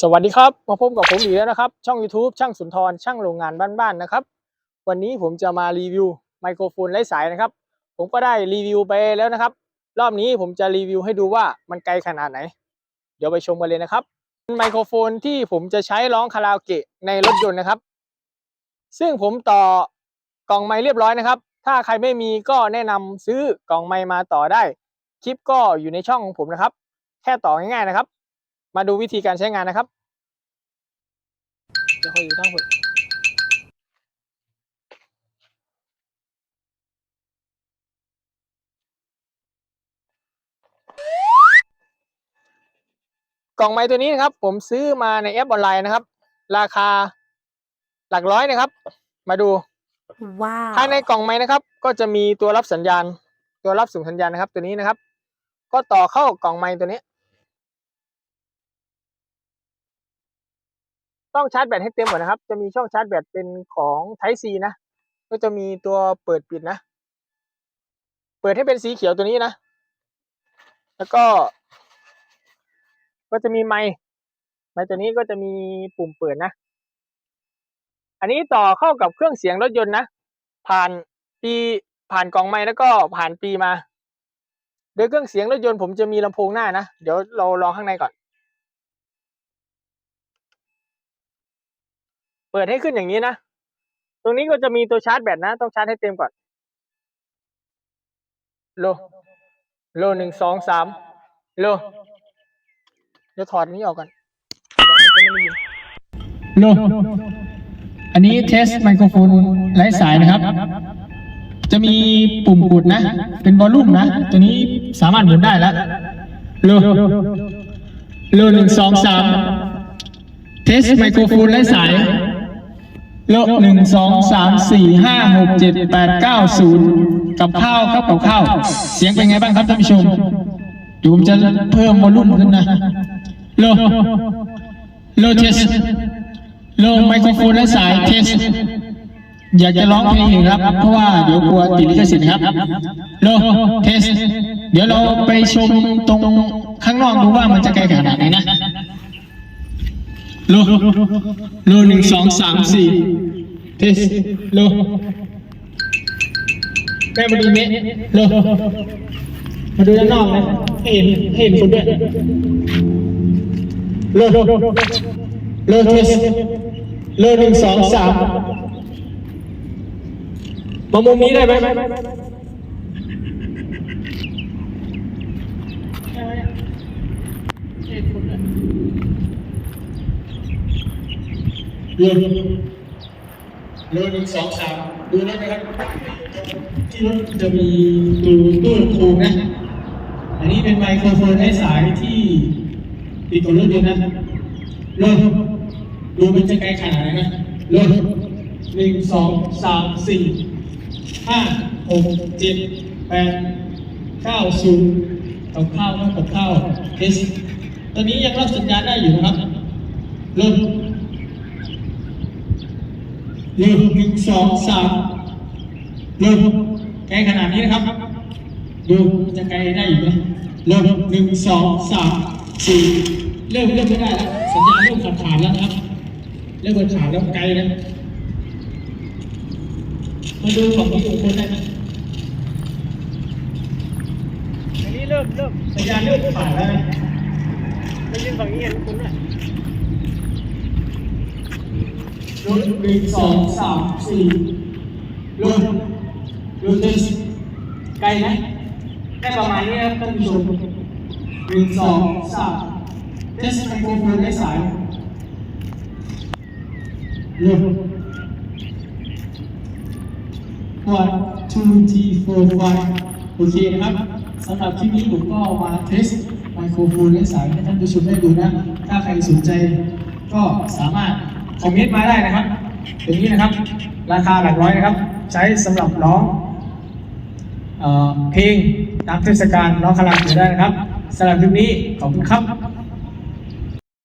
สวัสดีครับ มาพบกับผมอีกแล้วนะครับ ช่อง YouTube ช่างสุนทรช่างโรงงานบ้านๆนะครับ วันนี้ผมจะมารีวิวไมโครโฟนไร้สายนะครับ ผมก็ได้รีวิวไปแล้วนะครับ รอบนี้ผมจะรีวิวให้ดูว่ามันไกลขนาดไหน เดี๋ยวไปชมกันเลยนะครับไมโครโฟนที่ผมจะใช้ร้องคาราโอเกะในรถยนต์นะครับ ซึ่งผมต่อกล่องไมค์เรียบร้อยนะครับ ถ้าใครไม่มีก็แนะนำซื้อกล่องไมค์มาต่อได้ คลิปก็อยู่ในช่องของผมนะครับ แค่ต่อง่ายๆนะครับ มาดูวิธีการใช้งานนะครับเดี๋ยวเขาอยู่ทั้งหมดกล่องไม้ตัวนี้นะครับ ผมซื้อมาในแอปออนไลน์นะครับ ราคาหลักร้อยนะครับ มาดูว้าวภายในกล่องไม้นะครับ ก็จะมีตัวรับสัญญาณ ตัวรับส่งสัญญาณนะครับ ตัวนี้นะครับ ก็ต่อเข้ากล่องไม้ตัวนี้ ต้องชาร์จแบตให้เต็มก่อนนะครับ จะมีช่องชาร์จแบตเป็นของ Type C นะ ก็จะมีตัวเปิดปิดนะ เปิดให้เป็นสีเขียวตัวนี้นะ แล้วก็ ก็จะมีไมค์ไมค์ตัวนี้ก็จะมีปุ่มเปิดนะ อันนี้ต่อเข้ากับเครื่องเสียงรถยนต์นะ ผ่านปีผ่านกล่องไม้แล้วก็ผ่านปีมา โดยเครื่องเสียงรถยนต์ผมจะมีลำโพงหน้านะ เดี๋ยวเราลองข้างในก่อน ปิดให้ขึ้นอย่างนี้นะ ตรงนี้ก็จะมีตัวชาร์จแบตนะ ต้องชาร์จให้เต็มก่อน โล โลหนึ่งสองสาม โล เดี๋ยวถอดนี้ออกก่อนเดี๋ยวมันจะไม่ได้ยินโล อันนี้เทสไมโครโฟนไร้สายนะครับ จะมีปุ่มกดนะ เป็นวอลลุ่มนะ ตัวนี้สามารถหมุนได้แล้ว โล โลหนึ่งสองสาม เทสไมโครโฟนไร้สาย โลหนึ่งสองสามสี่ห้าหกเจ็ดแปดเก้าศูนย์กับข้าวครับกับข้าว เสียงเป็นไงบ้างครับท่านผู้ชมเดี๋ยวผมจะเพิ่มวอลลุ่มขึ้นนะโลโลเทสโลไมโครโฟนและสายเทส อยากจะร้องเพลงอีกครับ เพราะว่าเดี๋ยวกลัวติดลิขสิทธิ์ครับโลเทส เดี๋ยวเราไปชมตรงข้างนอกดูว่ามันจะไกลขนาดไหนนะ โลโลหนึ่งสองสามสี่เทสโลแม่มาดูเนี้ยโลมาดูด้านนอกนะให้เห็นให้เห็นคนด้วยโลโลโลโลเทสโลหนึ่งสองสามมามุมนี้ได้ไหม โลโลหนึ่งสองสามดูแล้วนะครับ ที่รถจะมีตู้ตู้ลำโพงนะ อันนี้เป็นไมโครโฟนไร้สายที่ติดกับรถยนต์นะเริ่มดูมันจะไกลขนาดไหนนะเริ่มหนึ่งสองสามสี่ห้าหกเจ็ดแปดเก้าศูนย์กับข้าวครับกับข้าวเทสตอนนี้ยังรับสัญญาณได้อยู่นะครับเริ่มเริ่ม หนึ่งสองสามเริ่มไกลขนาดนี้นะครับ ดูจะไกลได้อยู่ไหมเริ่มหนึ่งสองสามสี่เริ่มเริ่มไม่ได้แล้วสัญญาณเริ่มขาดขาดแล้วนะครับ เริ่มขาดแล้วไกลแล้วมาดูของที่อยู่คนได้ไหมอันนี้เริ่มเริ่มสัญญาณเริ่มขาดแล้วได้ยินฝั่งนี้เห็นคุณอะ รถหนึ่งสองสามสี่รถรถเทสไกลไหมแค่ประมาณนี้ครับท่านผู้ชมหนึ่งสองสามเทสไมโครโฟนในสายเริ่ม one two three four five โอเคนะครับสำหรับคลิปนี้ผมก็มาเทสไมโครโฟนและสายให้ท่านผู้ชมได้ดูนะ ถ้าใครสนใจก็สามารถ คอมเมนต์มาได้นะครับอย่างนี้นะครับ ราคาหลักร้อยนะครับ ใช้สำหรับร้องเอ่อเพลงตามเทศกาลร้องคาราโอเกะได้นะครับสำหรับคลิปนี้ขอบคุณครับ